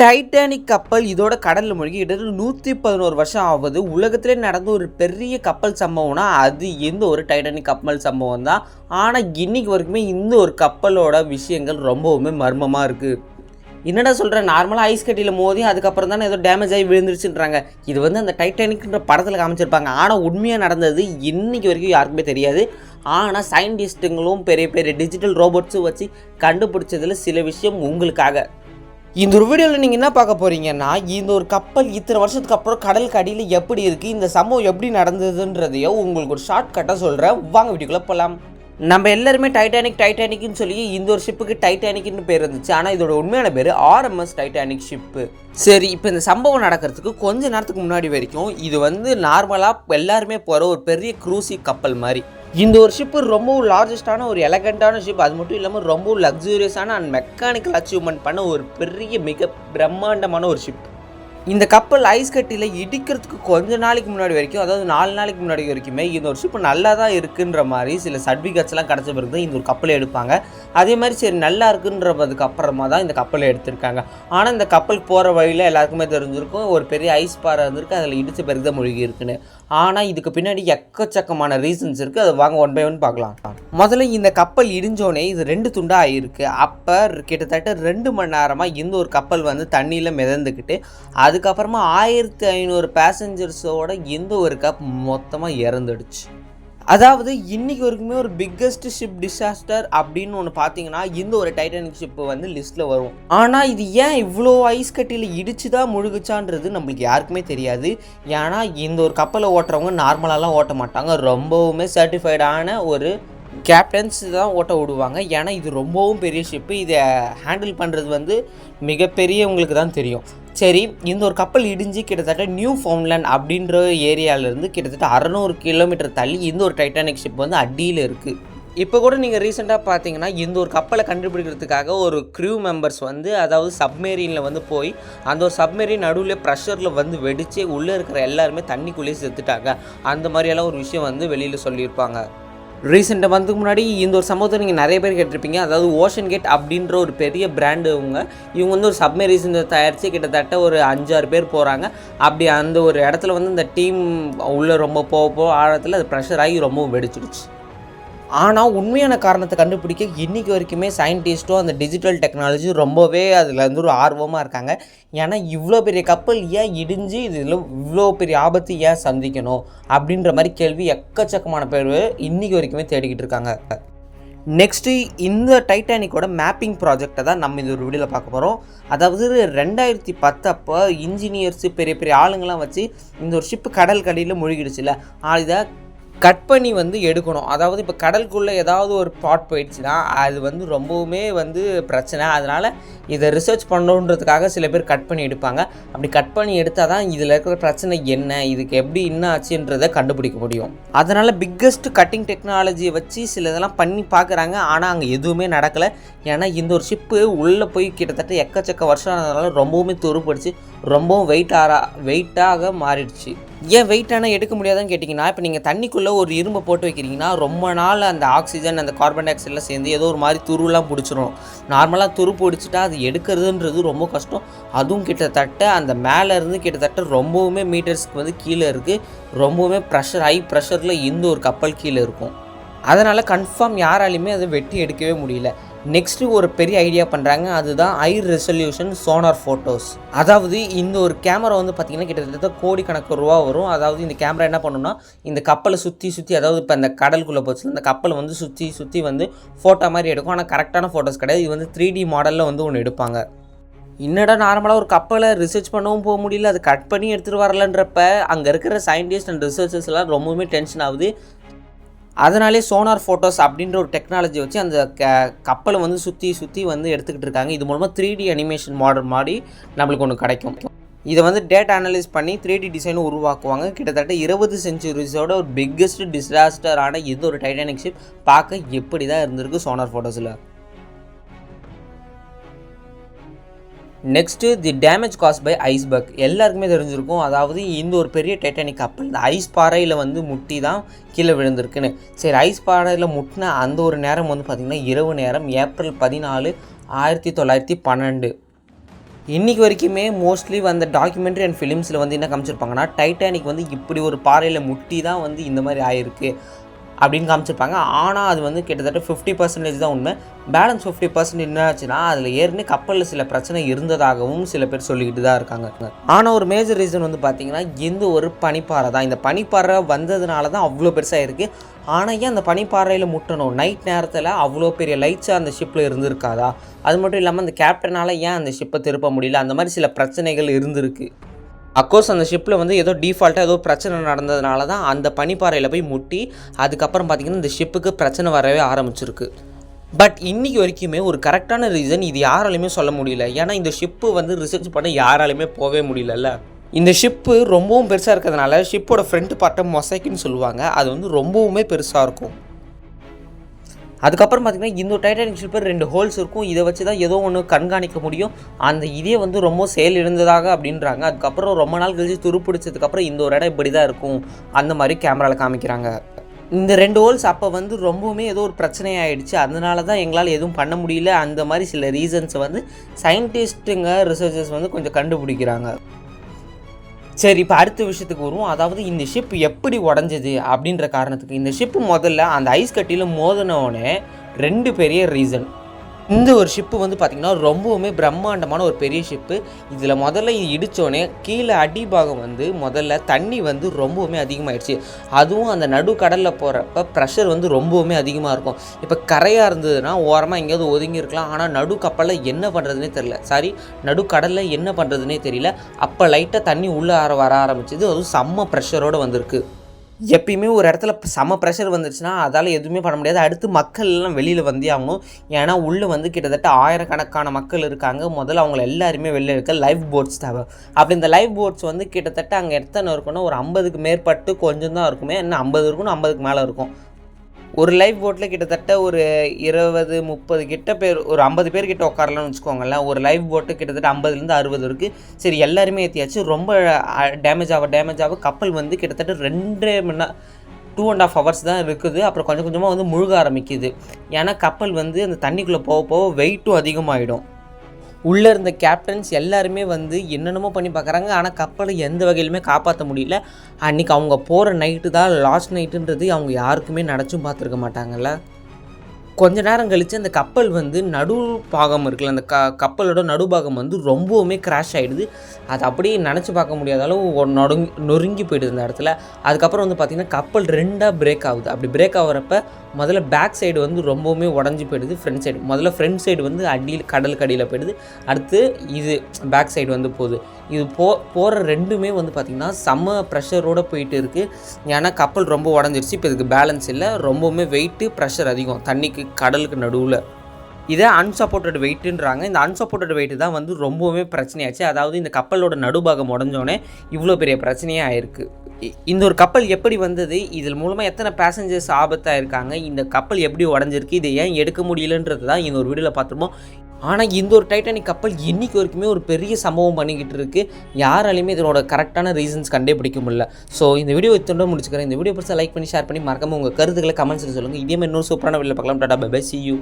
Titanic கப்பல் இதோட கடலில் மூழ்கி கிட்டத்தட்ட நூற்றி பதினோரு வருஷம் ஆகுது. உலகத்திலே நடந்த ஒரு பெரிய கப்பல் சம்பவம்னா அது எந்த ஒரு டைட்டானிக் கப்பல் சம்பவம் தான். ஆனால் இன்னைக்கு வரைக்குமே இந்த ஒரு கப்பலோட விஷயங்கள் ரொம்பவுமே மர்மமாக இருக்குது என்னடா சொல்கிறேன் நார்மலாக ஐஸ் கட்டியில் மோதி அதுக்கப்புறம் தானே ஏதோ டேமேஜ் ஆகி விழுந்துருச்சுன்றாங்க. இது வந்து அந்த டைட்டானிக்ன்ற படத்தில் காமிச்சிருப்பாங்க. ஆனால் உண்மையாக நடந்தது இன்னைக்கு வரைக்கும் யாருக்குமே தெரியாது. ஆனால் சயின்டிஸ்ட்டுங்களும் பெரிய பெரிய டிஜிட்டல் ரோபோட்ஸும் வச்சு கண்டுபிடிச்சதில் சில விஷயம் உங்களுக்காக. இந்த ஒரு வீடியோவில் நீங்கள் என்ன பார்க்க போகிறீங்கன்னா இந்த ஒரு கப்பல் இத்தனை வருஷத்துக்கு அப்புறம் கடலுக்கு அடியில் எப்படி இருக்குது இந்த சம்பவம் எப்படி நடந்ததுன்றதையோ உங்களுக்கு ஒரு ஷார்ட் கட்டாக சொல்கிறேன் வாங்க வீடியோக்குள்ளே போகலாம் நம்ம எல்லாருமே டைட்டானிக் டைட்டானிக்னு சொல்லி இந்த ஒரு ஷிப்புக்கு டைட்டானிக்னு பேர் இருந்துச்சு. ஆனால் இதோட உண்மையான பேர் ஆர்எம்எஸ் டைட்டானிக் ஷிப்பு சரி இப்போ இந்த சம்பவம் நடக்கிறதுக்கு கொஞ்ச நேரத்துக்கு முன்னாடி வரைக்கும் இது வந்து நார்மலாக எல்லாருமே போகிற ஒரு பெரிய க்ரூசி கப்பல் மாதிரி. இந்த ஒரு ஷிப்பு ரொம்பவும் லார்ஜஸ்டான ஒரு எலகண்டான ஷிப் அது மட்டும் இல்லாமல் ரொம்பவும் லக்ஸூரியஸான அண்ட் மெக்கானிக்கல் அச்சீவ்மெண்ட் பண்ண ஒரு பெரிய மிக பிரம்மாண்டமான ஒரு ஷிப் இந்த கப்பல் ஐஸ் கட்டியில் இடிக்கிறதுக்கு கொஞ்ச நாளைக்கு முன்னாடி வரைக்கும் அதாவது நாலு நாளைக்கு முன்னாடி வரைக்குமே இந்த ஒரு ஷிப் நல்லா தான் இருக்குன்ற மாதிரி சில சர்டிஃபிகேட்ஸ்லாம் கிடச்ச பிறகு தான் இந்த ஒரு கப்பலை எடுப்பாங்க. அதே மாதிரி சரி நல்லா இருக்குன்றதுக்கு அப்புறமா தான் இந்த கப்பலை எடுத்திருக்காங்க. ஆனால் இந்த கப்பல் போகிற வழியில் எல்லாருக்குமே தெரிஞ்சிருக்கும் ஒரு பெரிய ஐஸ் பாறை இருந்திருக்கு அதில் இடித்த பிறகு தான் மூழ்கி இருக்குன்னு. ஆனால் இதுக்கு பின்னாடி எக்கச்சக்கமான ரீசன்ஸ் இருக்குது அதை வாங்க ஒன் பை ஒன் பார்க்கலாம். முதல்ல இந்த கப்பல் இடிஞ்சோடனே இது ரெண்டு துண்டாக ஆகிருக்கு அப்போ கிட்டத்தட்ட ரெண்டு மணி நேரமாக இந்த ஒரு கப்பல் வந்து தண்ணியில் மிதந்துக்கிட்டு அதுக்கப்புறமா ஆயிரத்தி ஐநூறு பேசஞ்சர்ஸோட இந்த ஒரு கப் மொத்தமாக இறந்துடுச்சு. அதாவது இன்றைக்கி வரைக்குமே ஒரு பிக்கஸ்ட் ஷிப் டிசாஸ்டர் அப்படின்னு ஒன்று பார்த்தீங்கன்னா இந்த ஒரு டைட்டானிக் ஷிப் வந்து லிஸ்ட்டில் வரும். ஆனால் இது ஏன் இவ்வளோ ஐஸ் கட்டியில் இடிச்சு தான் முழுகுச்சான்றது நம்மளுக்கு யாருக்குமே தெரியாது. ஏன்னா இந்த ஒரு கப்பலை ஓட்டுறவங்க நார்மலாலாம் ஓட்ட மாட்டாங்க. ரொம்பவுமே சர்டிஃபைடான ஒரு கேப்டன்ஸ் தான் ஓட்ட விடுவாங்க ஏன்னா இது ரொம்பவும் பெரிய ஷிப்பு இதை ஹேண்டில் பண்ணுறது வந்து மிகப்பெரியவங்களுக்கு தான் தெரியும். சரி இந்த ஒரு கப்பல் இடிஞ்சு கிட்டத்தட்ட நியூ ஃபவுண்ட்லேண்ட் அப்படின்ற ஏரியாவிலேருந்து கிட்டத்தட்ட அறநூறு கிலோமீட்டர் தள்ளி இந்த ஒரு டைட்டானிக் ஷிப் வந்து அடியில் இருக்குது இப்போ கூட நீங்கள் ரீசெண்டாக பார்த்தீங்கன்னா இந்த ஒரு கப்பலை கண்டுபிடிக்கிறதுக்காக ஒரு க்ரூ மெம்பர்ஸ் வந்து அதாவது சப்மேரினில் வந்து போய் அந்த ஒரு சப்மேரின் நடுவில் ப்ரெஷரில் வந்து வெடித்து உள்ளே இருக்கிற எல்லாருமே தண்ணிக்குள்ளேயே செத்துட்டாங்க. அந்த மாதிரியெல்லாம் ஒரு விஷயம் வந்து வெளியில் சொல்லியிருப்பாங்க. ரீசெண்டாக மந்த்துக்கு முன்னாடி இந்த ஒரு சம்பவத்தை நீங்கள் நிறைய பேர் கேட்டிருப்பீங்க. அதாவது ஓஷன் கேட் அப்படின்ற ஒரு பெரிய பிராண்டு இவங்க. இவங்க வந்து ஒரு சப்மரீசன் தயாரித்து கிட்டத்தட்ட ஒரு அஞ்சாறு பேர் போகிறாங்க அப்படி அந்த ஒரு இடத்துல வந்து இந்த டீம் உள்ளே ரொம்ப போக போக ஆழத்தில் அது ப்ரெஷர் ஆகி ரொம்பவும் வெடிச்சிடுச்சு ஆனால் உண்மையான காரணத்தை கண்டுபிடிக்க இன்றைக்கி வரைக்குமே சயின்டிஸ்ட்டும் அந்த டிஜிட்டல் டெக்னாலஜி ரொம்பவே அதில் வந்து ஒரு ஆர்வமாக இருக்காங்க. ஏன்னா இவ்வளோ பெரிய கப்பல் ஏன் இடிஞ்சு இதில் இவ்வளோ பெரிய ஆபத்து ஏன் சந்திக்கணும்? அப்படின்ற மாதிரி கேள்வி எக்கச்சக்கமான பேர் இன்றைக்கி வரைக்குமே தேடிக்கிட்டு இருக்காங்க. நெக்ஸ்ட்டு இந்த டைட்டானிக்கோட மேப்பிங் ப்ராஜெக்டை தான் நம்ம இந்த ஒரு வீடியோவில் பார்க்க போகிறோம் அதாவது ரெண்டாயிரத்தி பத்தப்போ இன்ஜினியர்ஸு பெரிய பெரிய ஆளுங்கள்லாம் வச்சு இந்த ஒரு ஷிப்பு கடல் கடியில் மூழ்கிடுச்சுல இதை கட் பண்ணி வந்து எடுக்கணும். அதாவது இப்போ கடலுக்குள்ளே ஏதாவது ஒரு பாட் போயிடுச்சுன்னா அது வந்து ரொம்பவுமே வந்து பிரச்சனை. அதனால் இதை ரிசர்ச் பண்ணணுன்றதுக்காக சில பேர் கட் பண்ணி எடுப்பாங்க. அப்படி கட் பண்ணி எடுத்தால் தான் இதில் இருக்கிற பிரச்சனை என்ன இதுக்கு எப்படி என்ன ஆச்சுன்றதை கண்டுபிடிக்க முடியும். அதனால் பிக்கஸ்ட் கட்டிங் டெக்னாலஜியை வச்சு சில இதெல்லாம் பண்ணி பார்க்குறாங்க. ஆனால் அங்கே எதுவுமே நடக்கலை. ஏன்னா இந்த ஒரு ஷிப்பு உள்ளே போய் கிட்டத்தட்ட எக்கச்சக்க வருஷம் ஆனதுனால ரொம்பவுமே துருப்பிடிச்சு. ரொம்பவும் வெயிட் ஆறா வெயிட்டாக மாறிடுச்சு. ஏன் வெயிட்டான எடுக்க முடியாதுன்னு கேட்டிங்கன்னா இப்போ நீங்கள் தண்ணிக்குள்ளே ஒரு இரும்பை போட்டு வைக்கிறீங்கன்னா ரொம்ப நாள் அந்த ஆக்சிஜன் அந்த கார்பன் டை ஆக்சைடெலாம் சேர்ந்து ஏதோ ஒரு மாதிரி துருலாம் பிடிச்சிரும். நார்மலாக துரு பிடிச்சிட்டா அது எடுக்கிறதுன்றது ரொம்ப கஷ்டம். அதுவும் கிட்டத்தட்ட அந்த மேலே இருந்து கிட்டத்தட்ட ரொம்பவுமே மீட்டர்ஸ்க்கு வந்து கீழே இருக்குது ரொம்பவுமே ப்ரெஷர் ஹை ப்ரெஷரில் இந்த ஒரு கப்பல் கீழே இருக்கும். அதனால் கன்ஃபார்ம் யாராலையுமே அதை வெட்டி எடுக்கவே முடியல. நெக்ஸ்ட்டு ஒரு பெரிய ஐடியா பண்ணுறாங்க அதுதான் ஐ ரெசல்யூஷன் சோனார் ஃபோட்டோஸ் அதாவது இந்த ஒரு கேமரா வந்து பார்த்திங்கன்னா கிட்டத்தட்ட கோடிக்கணக்கு ரூபா வரும். அதாவது இந்த கேமரா என்ன பண்ணுன்னா இந்த கப்பலை சுற்றி சுற்றி அதாவது இப்போ இந்த கடலுக்குள்ளே போச்சு இந்த கப்பலை வந்து சுற்றி சுற்றி வந்து ஃபோட்டோ மாதிரி எடுக்கும். ஆனால் கரெக்டான ஃபோட்டோஸ் கிடையாது. இது வந்து த்ரீ டி மாடலில் வந்து ஒன்று எடுப்பாங்க. என்னடா நார்மலாக ஒரு கப்பலை ரிசர்ச் பண்ணவும் போக முடியல. அது கட் பண்ணி எடுத்துகிட்டு வரலன்றப்ப அங்கே இருக்கிற சயின்டிஸ்ட் அண்ட் ரிசர்ச்சர்ஸ் எல்லாம் ரொம்பவுமே டென்ஷன் ஆகுது. அதனாலே சோனார் ஃபோட்டோஸ் அப்படின்ற ஒரு டெக்னாலஜி வச்சு அந்த க கப்பலை வந்து சுற்றி சுற்றி வந்து எடுத்துக்கிட்டு இருக்காங்க. இது மூலமாக த்ரீ டி அனிமேஷன் மாடல் மாதிரி நம்மளுக்கு ஒன்று கிடைக்கும். இதை வந்து டேட்டா அனலைஸ் பண்ணி த்ரீ டி டிசைனும் உருவாக்குவாங்க. கிட்டத்தட்ட இருபது செஞ்சுரிஸோட ஒரு பிக்கஸ்ட் டிசாஸ்டரான இது ஒரு டைட்டானிக் ஷிப் பார்க்க எப்படி தான் இருந்திருக்கு sonar ஃபோட்டோஸில் next the damage cause by iceberg எல்லாருக்குமே தெரிஞ்சிருக்கும். அதாவது இந்த ஒரு பெரிய டைட்டானிக் கப்பல் இந்த ஐஸ் பாறையில் வந்து முட்டி தான் கீழே விழுந்திருக்குன்னு. சரி ஐஸ் பாறையில் முட்டின அந்த ஒரு நேரம் வந்து பார்த்திங்கன்னா இரவு நேரம் ஏப்ரல் பதினாலு ஆயிரத்தி தொள்ளாயிரத்தி பன்னெண்டு. இன்றைக்கி வரைக்குமே மோஸ்ட்லி வந்த டாக்குமெண்ட்ரி அண்ட் ஃபிலிம்ஸில் வந்து என்ன காமிச்சிருப்பாங்கன்னா டைட்டானிக் வந்து இப்படி ஒரு பாறையில் முட்டி தான் வந்து இந்த மாதிரி ஆயிருக்கு. அப்படின்னு காமிச்சிருப்பாங்க. ஆனால் அது வந்து கிட்டத்தட்ட ஃபிஃப்டி பர்சன்டேஜ் தான் உண்மை. பேலன்ஸ் ஃபிஃப்டி பர்சன்ட் என்ன ஆச்சுன்னா அதில் ஏற்கனவே கப்பலில் சில பிரச்சனை இருந்ததாகவும் சில பேர் சொல்லிக்கிட்டு தான் இருக்காங்க. ஆனால் ஒரு மேஜர் ரீசன் வந்து பார்த்தீங்கன்னா இந்த ஒரு பனிப்பாறை தான். இந்த பனிப்பாறை வந்ததுனால தான் அவ்வளோ பெருசாக இருக்குது ஆனால் ஏன் அந்த பனிப்பாறையில் முட்டணும்? நைட் நேரத்தில் அவ்வளோ பெரிய லைட்ஸாக அந்த ஷிப்பில் இருந்திருக்காதா? அது மட்டும் இல்லாமல் அந்த கேப்டனால் ஏன் அந்த ஷிப்பை திருப்ப முடியல? அந்த மாதிரி சில பிரச்சனைகள் இருந்திருக்கு. அக்கோர்ஸ் அந்த ஷிப்பில் வந்து ஏதோ டிஃபால்ட்டாக ஏதோ பிரச்சனை நடந்ததுனால தான் அந்த பனிப்பாறையில் போய் முட்டி அதுக்கப்புறம் பார்த்திங்கன்னா இந்த ஷிப்புக்கு பிரச்சனை வரவே ஆரம்பிச்சிருக்கு. பட் இன்றைக்கி வரைக்குமே ஒரு கரெக்டான ரீசன் இது யாராலையுமே சொல்ல முடியல. ஏன்னா இந்த ஷிப்பு வந்து ரிசர்ச் பண்ண யாராலையுமே போகவே முடியலல்ல. இந்த ஷிப்பு ரொம்பவும் பெருசாக இருக்கிறதுனால ஷிப்போட ஃப்ரண்ட் பார்ட்டை மொசைக்குன்னு சொல்லுவாங்க. அது வந்து ரொம்பவுமே பெருசாக இருக்கும். அதுக்கப்புறம் பார்த்திங்கன்னா இந்த டைட்டானிக் ஷிப்பில் ரெண்டு ஹோல்ஸ் இருக்கும். இதை வச்சு தான் ஏதோ ஒன்று கண்காணிக்க முடியும். அந்த இதே வந்து ரொம்ப செயல் இருந்ததாக அப்படின்றாங்க. அதுக்கப்புறம் ரொம்ப நாள் கழிச்சு துருப்பிடிச்சதுக்கப்புறம் இந்த ஒரு இடம் இப்படி தான் இருக்கும். அந்த மாதிரி கேமராவில் காமிக்கிறாங்க. இந்த ரெண்டு ஹோல்ஸ் அப்போ வந்து ரொம்பவுமே ஏதோ ஒரு பிரச்சனை ஆயிடுச்சு அதனால தான் எங்களால் எதுவும் பண்ண முடியல. அந்த மாதிரி சில ரீசன்ஸை வந்து சயின்டிஸ்ட்டுங்க ரிசர்ச்சர்ஸ் வந்து கொஞ்சம் கண்டுபிடிக்கிறாங்க. சரி இப்போ அடுத்த விஷயத்துக்கு வருவோம். அதாவது இந்த ஷிப் எப்படி உடஞ்சது அப்படின்ற காரணத்துக்கு இந்த ஷிப் முதல்ல அந்த ஐஸ் கட்டியில் மோதினோடனே ரெண்டு பெரிய ரீசன் இந்த ஒரு ஷிப்பு வந்து பார்த்திங்கன்னா ரொம்பவுமே பிரம்மாண்டமான ஒரு பெரிய ஷிப்பு இதில் முதல்ல இது இடித்தோடனே கீழே அடிபாகம் வந்து முதல்ல தண்ணி வந்து ரொம்பவுமே அதிகமாகிடுச்சு அதுவும் அந்த நடு கடலில் போகிறப்ப ப்ரெஷர் வந்து ரொம்பவுமே அதிகமாக இருக்கும். இப்போ கரையாக இருந்ததுன்னா ஓரமாக எங்கேயாவது ஒதுங்கியிருக்கலாம் ஆனால் நடு கப்பலில் என்ன பண்ணுறதுனே தெரில சாரி நடுக்கடலில் என்ன பண்ணுறதுனே தெரியல. அப்போ லைட்டாக தண்ணி உள்ளே ஆர வர ஆரம்பிச்சது. அதுவும் செம்ம ப்ரெஷரோடு வந்திருக்கு. எப்பயுமே ஒரு இடத்துல செம ப்ரெஷர் வந்துருச்சுன்னா அதால் எதுவுமே பண்ண முடியாது. அடுத்து மக்கள் எல்லாம் வெளியில் வந்தே ஆகணும் ஏன்னா உள்ளே வந்து கிட்டத்தட்ட ஆயிரக்கணக்கான மக்கள் இருக்காங்க. முதல்ல அவங்கள எல்லாருமே வெளில இருக்க லைஃப் போட்ஸ் தேவை அப்படி இந்த லைஃப் போட்ஸ் வந்து கிட்டத்தட்ட அங்கே எத்தனை இருக்குன்னா ஒரு ஐம்பதுக்கு மேற்பட்டு கொஞ்சம் தான் இருக்குமே. இன்னும் ஐம்பது இருக்கணும் ஐம்பதுக்கு மேலே இருக்கும். ஒரு லைஃப் போட்டில் கிட்டத்தட்ட ஒரு இருபது முப்பது கிட்ட பேர் ஒரு ஐம்பது பேர் கிட்ட உட்காரலாம்னு வச்சுக்கோங்களேன். ஒரு லைஃப் போட்டு கிட்டத்தட்ட ஐம்பதுலேருந்து அறுபது இருக்குது சரி எல்லாருமே ஏற்றியாச்சு ரொம்ப டேமேஜ் ஆக டேமேஜ் ஆக கப்பல் வந்து கிட்டத்தட்ட ரெண்டே மணி நேரம் டூ அண்ட் ஆஃப் ஹவர்ஸ் தான் இருக்குது. அப்புறம் கொஞ்சம் கொஞ்சமாக வந்து முழுக ஆரம்பிக்குது. ஏன்னா கப்பல் வந்து அந்த தண்ணிக்குள்ளே போக போக வெயிட்டும் அதிகமாகிடும் உள்ளே இருந்த கேப்டன்ஸ் எல்லாருமே வந்து என்னென்னமோ பண்ணி பார்க்குறாங்க. ஆனால் கப்பலை எந்த வகையிலுமே காப்பாற்ற முடியல. அன்றைக்கி அவங்க போகிற நைட்டு தான் லாஸ்ட் நைட்டுன்றது அவங்க யாருக்குமே நினச்சும் பார்த்துருக்க மாட்டாங்கல்ல. கொஞ்ச நேரம் கழித்து அந்த கப்பல் வந்து நடு பாகம் இருக்குல்ல அந்த க கப்பலோட நடுபாகம் வந்து ரொம்பவுமே கிராஷ் ஆகிடுது அது அப்படியே நினச்சி பார்க்க முடியாத அளவு நொடுங்கி நொறுங்கி போயிடுது அந்த இடத்துல. அதுக்கப்புறம் வந்து பார்த்திங்கன்னா கப்பல் ரெண்டாக பிரேக் ஆகுது. அப்படி பிரேக் ஆகிறப்ப முதல்ல பேக் சைடு வந்து ரொம்பவுமே உடஞ்சி போயிடுது ஃப்ரண்ட் சைடு முதல்ல ஃப்ரண்ட் சைடு வந்து அடியில் கடலுக்கு அடியில் போயிடுது. அடுத்து இது பேக் சைடு வந்து போகுது. இது போ போகிற ரெண்டுமே வந்து பார்த்திங்கன்னா செம்ம ப்ரெஷரோடு போயிட்டு இருக்குது ஏன்னா கப்பல் ரொம்ப உடஞ்சிருச்சு இப்போ இதுக்கு பேலன்ஸ் இல்லை. ரொம்பவுமே வெயிட்டு ப்ரெஷர் அதிகம். தண்ணிக்கு கடலுக்கு நடுவில். இதை அன்சப்போர்ட்டட் வெயிட்டுன்றாங்க இந்த அன்சப்போர்ட்டட் வெயிட்டு தான் வந்து ரொம்பவுமே பிரச்சனையாச்சு. அதாவது இந்த கப்பலோட நடுபாகம் உடஞ்சோடனே இவ்வளோ பெரிய பிரச்சனையாக ஆயிருக்கு. இந்த ஒரு கப்பல் எப்படி வந்தது? இதில் மூலமாக எத்தனை பேசஞ்சர்ஸ் ஆபத்தாக இருக்காங்க? இந்த கப்பல் எப்படி உடஞ்சிருக்கு? இதை ஏன் எடுக்க முடியலன்றது தான் இந்த ஒரு வீடியோவில் பார்த்துருப்போம். ஆனால் இந்த ஒரு டைட்டானிக் கப்பல் இன்னைக்கு வரைக்குமே ஒரு பெரிய சம்பவம் பண்ணிக்கிட்டு இருக்கு. யாராலையுமே இதனோட கரெக்டான ரீசன்ஸ் கண்டுபிடிக்க முடியல. ஸோ இந்த வீடியோ இத்தோட முடிச்சுக்கிறேன். இந்த வீடியோ பிடிச்சா லைக் பண்ணி ஷேர் பண்ணி மறக்காமல் உங்கள் கருத்துக்களை கமெண்ட்ஸில் சொல்லுங்கள் இதே மாதிரி இன்னொரு சூப்பரான வீடியோ பார்க்கலாம். டாடா பை சி யூ